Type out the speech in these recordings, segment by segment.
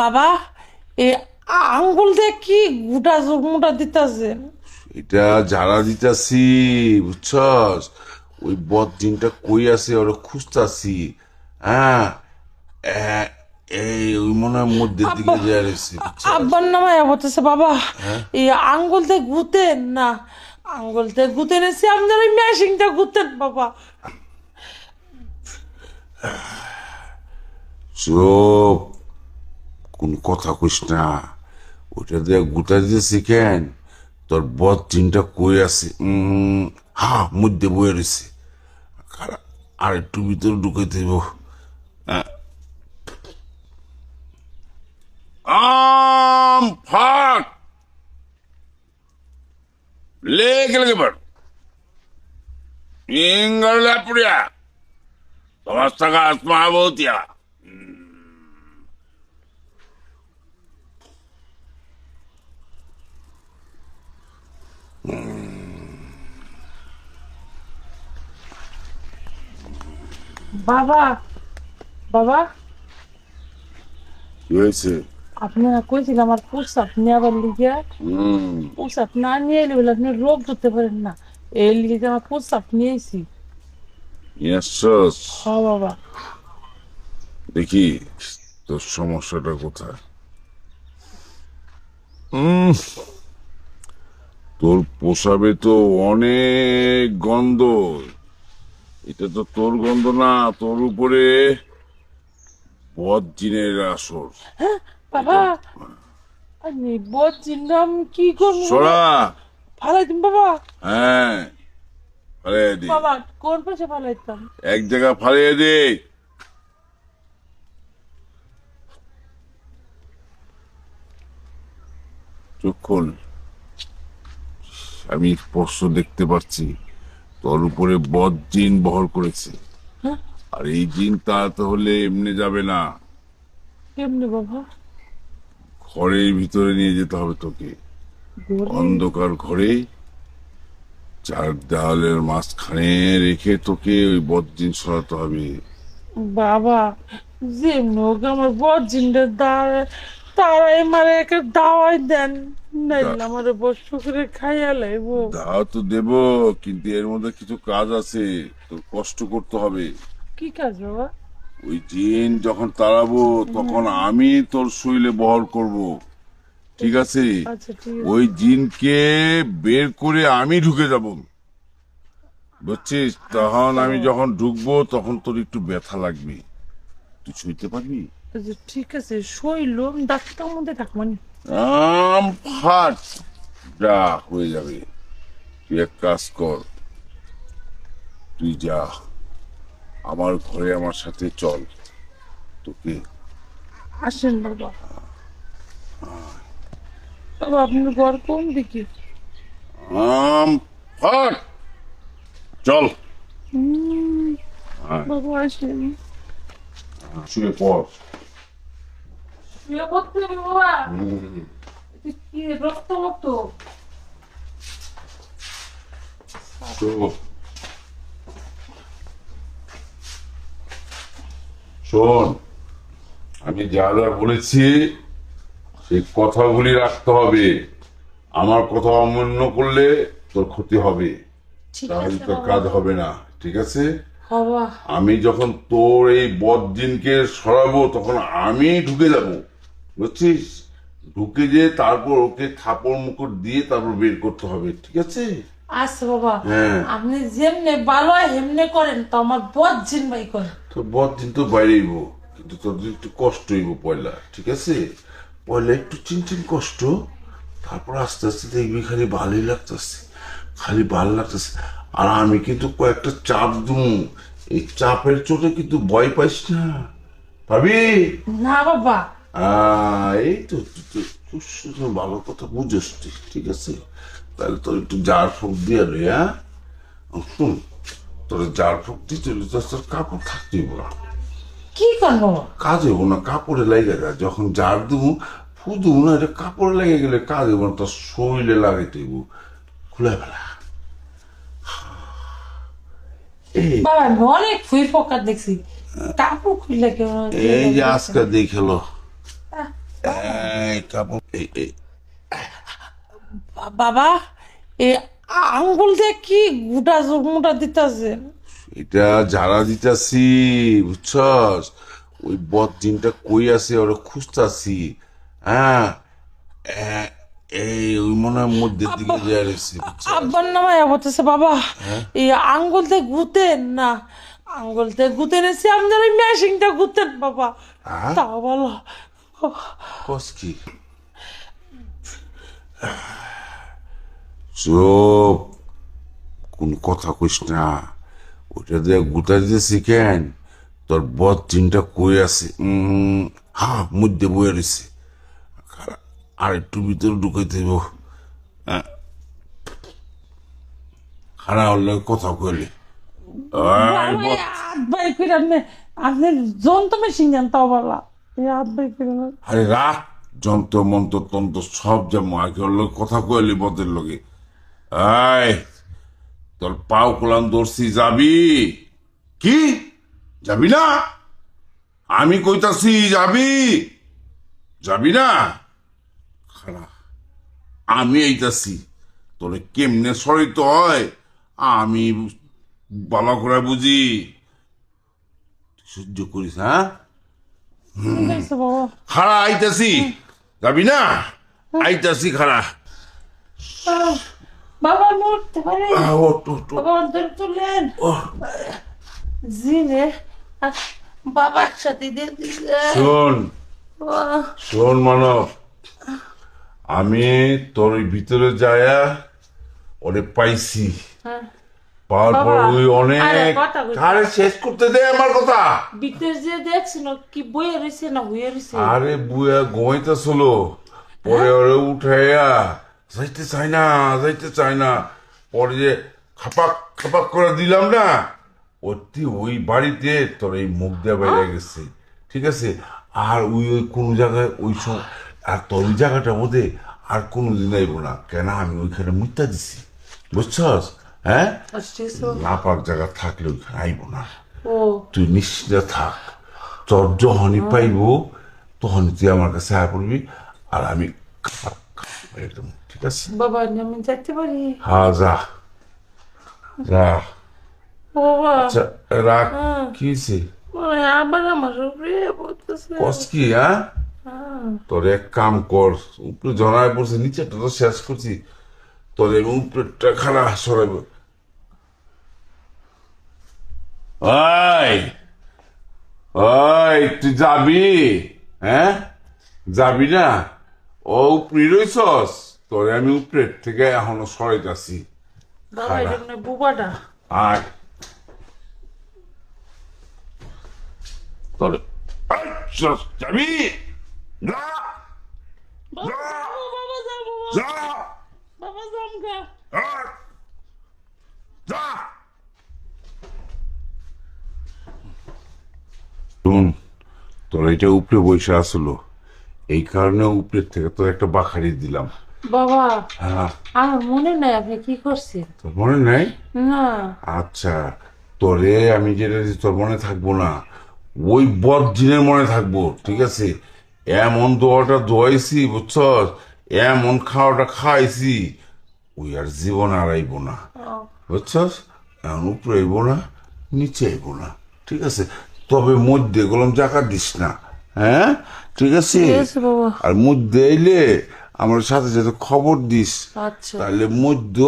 বাবা এ আঙ্গুল দিয়ে কি গুটা মুটা দিতেছে? এটা যারা দিতাছি বুঝছস? ওই বদ দিনটা কই আছে ওরা খুঁজতাছি। হ্যাঁ এই ওই মনে হয় মধ্যের দিকে যা রয়েছে আব্বার নামায় বলতেছে বাবা। এই আঙ্গুল দিয়ে গুতেন না আঙ্গুল দিয়ে গুতে এনেছি আপনার ওই মেশিনটা গুতেন বাবা। চুপ। কোন কথা কইস না। ওইটা দিয়ে গুতা দিতেছি কেন? তোর বদ দিনটা কই আছে? হা, মধ্যে বয়ে রয়েছে আর একটু ভিতরে ঢুকে দেব। আম ফাক লেগে পার ইঙ্গল পুরিয়া সমস্ত আত্মাবতিয়া বাবা বাবা। কি হয়েছে? আপনারা কইছিল আমার পোশাক নেওয়ার লিগে। পোশাক না নিয়ে এলে বলে আপনি রোগ ধরতে পারেন না। এই লিগে আমার পোশাক নিয়েছি। ইয়াসস হ বাবা। দেখি তোর সমস্যাটা কোথায়? তোর পোষাবে তো অনেক গন্ধ। এটা তো তোর গন্ধ না তোর উপরে বদ জিনের আসর বাবা। আমি কি করব? সরা। ফালাই বাবা। হ্যাঁ ফালিয়ে দি। বাবা কোন পাশে ফালাইতাম এক জায়গা ফালিয়ে দে। চোখ আমি স্পষ্ট দেখতে পাচ্ছি। তোর উপরে বদ জিন বহর করেছে। হ্যাঁ? আর এই জিন তা হলে এমনি যাবে না। কেমনে বাবা? ঘরের ভিতরে নিয়ে যেতে হবে তোকে। অন্ধকার ঘরে চার দেওয়ালের মাঝখানে রেখে তোকে ওই বদদিন সরাতে হবে। বাবা যেমনি হোক আমার বরজিনটা দাঁড়ে তারাই মারে একটা দাওয়াই দেন। নাইলে আমার করে খাইয়া লাইব। দাও তো দেব কিন্তু এর মধ্যে কিছু কাজ আছে তোর কষ্ট করতে হবে। কি কাজ বাবা? ওই জিন যখন তাড়াবো তখন আমি তোর শৈলে বহর করব। ঠিক আছে? আচ্ছা ঠিক আছে। ওই জিনকে বের করে আমি ঢুকে যাব। বুঝছিস? তখন আমি যখন ঢুকবো তখন তোর একটু ব্যথা লাগবে। তুই ছুঁইতে পারবি? আচ্ছা ঠিক আছে শৈল ডাক্তার মধ্যে থাকবানি আম ফাট যা হয়ে যাবে। তুই এক কাজ কর তুই যা। আমার ঘরে আমার সাথে চল তোকে। আসেন বাবা। বাবা আপনার ঘর কোন দিকে? আম ফাট চল। বাবা আসেন। শুয়ে পড়। শুয়ে পড়তে হবে বাবা কি রক্ত শোন আমি যা যা বলেছি সেই কথাগুলি রাখতে হবে। আমার কথা অমান্য করলে তোর ক্ষতি হবে। তাহলে তোর কাজ হবে না ঠিক আছে? আমি যখন তোর এই বদদিনকে সরাবো তখন আমি ঢুকে যাব। বুঝছিস ঢুকে যে তারপর ওকে থাপড় মুকুট দিয়ে তারপর বের করতে হবে ঠিক আছে? আচ্ছা বাবা হ্যাঁ। আপনি যেমনে ভালো হেমনে করেন তো আমার বদ জিন ভাই করেন। তোর বদদিন তো বাইরেইব কিন্তু তোদের একটু কষ্ট হইব পয়লা ঠিক আছে? পয়লা একটু চিনচিন কষ্ট তারপর আস্তে আস্তে দেখবি খালি ভালোই লাগতেছে খালি ভালো লাগতেছে। আর আমি কিন্তু কয়েকটা চাপ দুম এই চাপের চোটে কিন্তু ভয় পাইস না ভাবি না বাবা এই তো তুই ভালো কথা বুঝোস ঠিক আছে? তাহলে তোর একটু জার ফুক দিয়ে রে হ্যাঁ? হুম তোর জার ফুক দিয়ে চলে তো তোর কাপড় থাকতেই বলা কি করেন কাজ হইব না কাপড়ে লেগে যায় যখন জার দেবো ফু দেবো না এটা কাপড়ে লেগে গেলে কাজ হইব না তোর শরীরে লাগাইতে হইব। খুলে ফেলা বাবা অনেক ফুই পোকা দেখছি। কাপড় খুললে কেউ এই যে আজকে দেখল বাবা এ আঙ্গুল দিয়ে কি গোটা মোটা দিতেছে? এটা যারা দিতাছি বুঝছস? ওই বদ জিনটা কই আছে ওরা খুঁজতাছি হ্যাঁ? এই ওই মনে হয় মধ্যের দিকে যা রয়েছে আব্বার নামায় বলতেছে বাবা। এই আঙ্গুল দিয়ে গুতেন না। আঙ্গুল দিয়ে গুতে এনেছি আপনার ওই মেশিনটা গুতেন বাবা। হ্যাঁ? তাও বলো কস কি চুপ কোন কথা কইস না ওটা দিয়ে গুতা দিতেছি কেন তোর বদ চিনটা কই আছে হা মধ্যে বয়ে রয়েছে আর একটু ভিতরে ঢুকাই খারাপ হলে কথা কইলে এই বদ হাত বাই করে আপনি আপনি যন্ত্র মেশিন দেন তাও বলা আরে রাখ, যন্ত্র, মন্ত্র, তন্ত্র, সব ওর লগে কথা কইলি বদের লগে আয় তোর পাও দর্শি যাবি? কি? যাবি না? আমি কইতাছি, যাবি? যাবি না? খারাপ আমি এইতাছি তোরে কেমনে সরিত হয়? আমি বালা করে বুঝি। সহ্য করিস হ্যাঁ? খাড়া আইতাছি যাবি না? আইতাছি খাড়া। বাবা মরতে পারে। বাবা জিনে আহ, বাবা একসাথে দিয়ে দিলে শোন শোন মানব আমি তোর ভিতরে যায়া ওরে পাইছি। হ্যাঁ। পর বাবা, ওই অনেক আরে শেষ করতে দে আমার কথা। বিদেশ যে দেখছিল কি বইয়ে রয়েছে না হয়ে রয়েছে আরে বুয়া ঘুমাইতেছিল। পরে ওরে উঠাইয়া যাইতে চাই না যাইতে চাই না। পরে যে খাপাক খাপাক করে দিলাম না অতি ওই বাড়িতে তোর এই মুখ দিয়ে বাইরে গেছে। ঠিক আছে? আর ওই ওই কোনো জায়গায় ওই সব আর তোর ওই জায়গাটার মধ্যে আর কোনো দিন আইব না। কেন? আমি ওইখানে মিথ্যা দিছি। বুঝছস? হ্যাঁ? নাপাক জায়গা থাকলে ওইখানে আইব না তুই নিশ্চিন্তে থাক। তোর যখনই পাইব তখনই তুই আমার কাছে আয় পড়বি আর আমি একদম ঠিক আছে? বাবা আমি যাইতে পারি? হ্যাঁ যা। যা। আচ্ছা রাখ। কি হয়েছে? মানে আবার আমার উপরে কস কি হ্যাঁ? তোর এক কাম কর উপরে জড়ায় পড়ছে নিচেটা তো শেষ করছি। তোর এই উপরেরটা খারাপ সরাইব। ওই ওই তুই যাবি হ্যাঁ যাবি না ও উপরে রইছস তোরে আমি উপরের থেকে এখনও সরাইতাছি বাবা এটা মানে বুবাটা আর তোরে আচ্ছা, যাবি যা বাবা বাবা যা বাবা যা বাবা জামগা আর যা শুন তোর এটা উপরে বসে আসলো। এই কারণে উপরের থেকে তোর একটা বাখারি দিলাম। বাবা হ্যাঁ। আমার মনে নাই আপনি কি করছেন? তোর মনে নাই? না। আচ্ছা তোরে আমি যেটা দিছি তোর মনে থাকব না। ওই বদদিনের মনে থাকব ঠিক আছে? এমন দোয়াটা দোয়াইছি বুঝছস? এমন খাওয়াটা খাইছি ওই আর জীবন আর আইব না বুঝছস? এমন উপরে আইব না নিচে আইব না ঠিক আছে? তবে মধ্যে গেলাম জাকা দিস না। হ্যাঁ? ঠিক আছে? আর মধ্যে এলে আমার সাথে সাথে খবর দিস। আচ্ছা। তাহলে মধ্য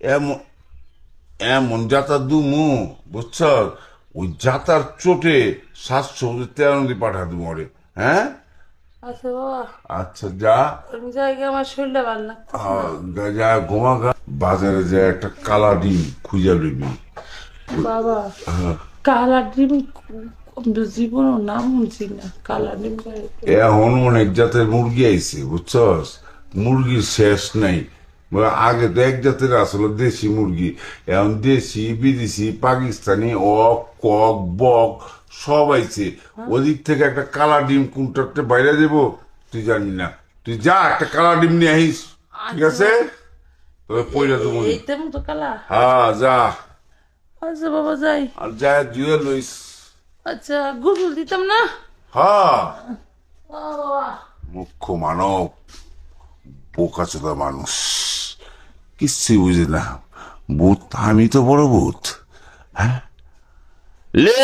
এমন এমন যাতা দুমু বুঝছ? ওই যাতার চোটে সাতশো তেরো নদী পাঠা দু মরে হ্যাঁ? আচ্ছা বাবা। আচ্ছা যা। আমি আমার শরীরটা ভালো গা- যা ঘুমা বাজারে যা একটা কালা ডিম খুঁজে নিবি বাবা। কালা ডিম জীবনও নাম শুনছি না কালা ডিম এখন অনেক জাতের মুরগি আইছে বুঝছস? মুরগির শেষ নাই। আগে তো এক জাতের আসলে দেশি মুরগি এখন দেশি বিদেশি পাকিস্তানি অক কক বক সব আইছে। ওদিক থেকে একটা কালা ডিম কোনটাতে বাইরে দেব? তুই জানি না। তুই যা একটা কালা ডিম নিয়ে আহিস ঠিক আছে? তবে পয়লা তো এই তো কালা হ্যাঁ যা। আচ্ছা বাবা যাই। আর যায় জুয়ে লইস। আচ্ছা দিতাম না? হ্যাঁ। মুখ্য মানব বোকাচোদা মানুষ। কিচ্ছু বুঝে না। ভূত আমি তো বড় ভূত হ্যাঁ? লে